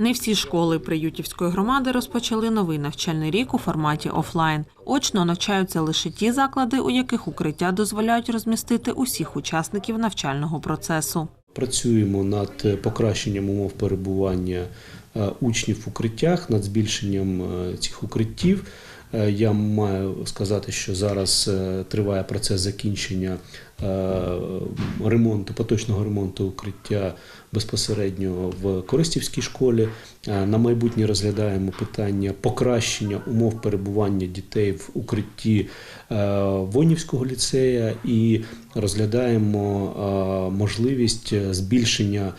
Не всі школи приютівської громади розпочали новий навчальний рік у форматі офлайн. Очно навчаються лише ті заклади, у яких укриття дозволяють розмістити усіх учасників навчального процесу. Працюємо над покращенням умов перебування е, учнів в укриттях, над збільшенням е, цих укриттів. Е, Я маю сказати, що зараз е, триває процес закінчення е, ремонту, поточного ремонту укриття безпосередньо в Користівській школі. На майбутнє розглядаємо питання покращення умов перебування дітей в укритті Вонівського ліцея і розглядаємо можливість збільшення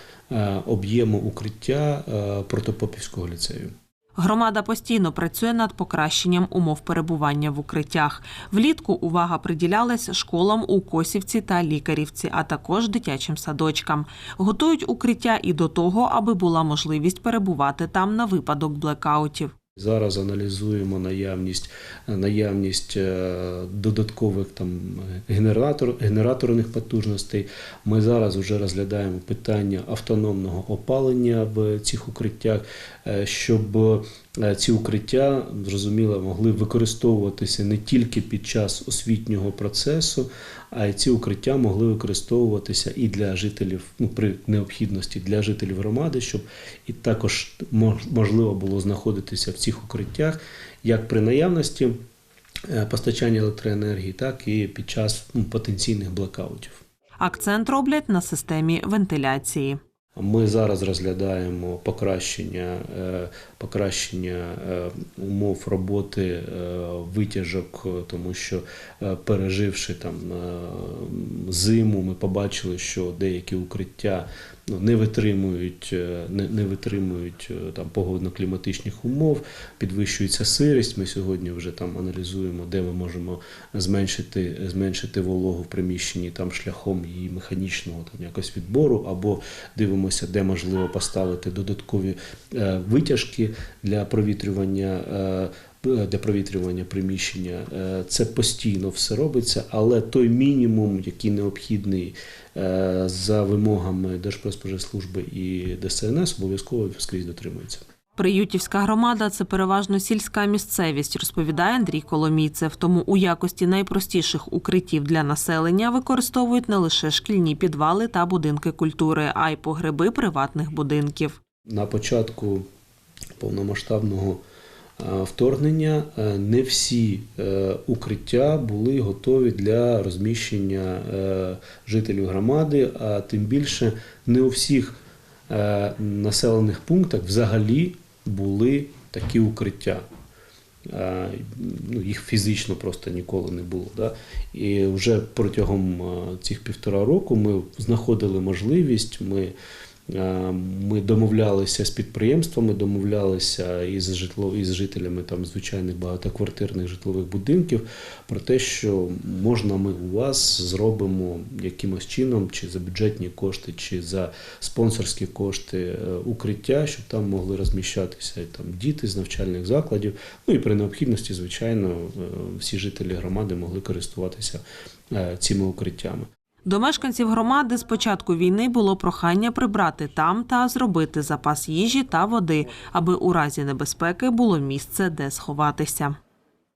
об'єму укриття Протопопівського ліцею. Громада постійно працює над покращенням умов перебування в укриттях. Влітку увага приділялась школам у Косівці та Лікарівці, а також дитячим садочкам. Готують укриття і до того, аби була можливість перебувати там на випадок блекаутів. Зараз аналізуємо наявність, наявність е, додаткових там генератор, генераторних потужностей. Ми зараз вже розглядаємо питання автономного опалення в цих укриттях, е, щоб е, ці укриття зрозуміло могли використовуватися не тільки під час освітнього процесу, а й ці укриття могли використовуватися і для жителів ну, при необхідності для жителів громади, щоб і також можливо було знаходитися в цих укриттях як при наявності е, постачання електроенергії, так і під час ну, потенційних блекаутів. Акцент роблять на системі вентиляції. Ми зараз розглядаємо покращення, е, покращення е, умов роботи е, витяжок, тому що переживши там зиму, ми побачили, що деякі укриття не витримують, е, не, не витримують е, там погодно-кліматичних умов, підвищується сирість. Ми сьогодні вже там аналізуємо, де ми можемо зменшити, зменшити вологу в приміщенні там шляхом її механічного там якось відбору, або дивимося, де можливо поставити додаткові е, витяжки для провітрювання. Е, для провітрювання приміщення Е, це постійно все робиться, але той мінімум, який необхідний е, за вимогами Держпродспоживслужби і ДСНС, обов'язково скрізь дотримується. Приютівська громада це переважно сільська місцевість, розповідає Андрій Коломійцев. Тому у якості найпростіших укриттів для населення використовують не лише шкільні підвали та будинки культури, а й погреби приватних будинків. На початку повномасштабного вторгнення е, не всі е, укриття були готові для розміщення е, жителів громади, а тим більше не у всіх е, населених пунктах взагалі були такі укриття. Е, Ну, їх фізично просто ніколи не було. Да? І вже протягом е, цих півтора року ми знаходили можливість. Ми Е, Ми домовлялися з підприємствами, домовлялися із житло із жителями там звичайних багатоквартирних житлових будинків про те, що можна ми у вас зробимо якимось чином, чи за бюджетні кошти, чи за спонсорські кошти е, укриття, щоб там могли розміщатися там діти з навчальних закладів. Ну і при необхідності, звичайно, е, всі жителі громади могли користуватися е, цими укриттями. До мешканців громади з початку війни було прохання прибрати там та зробити запас їжі та води, аби у разі небезпеки було місце, де сховатися.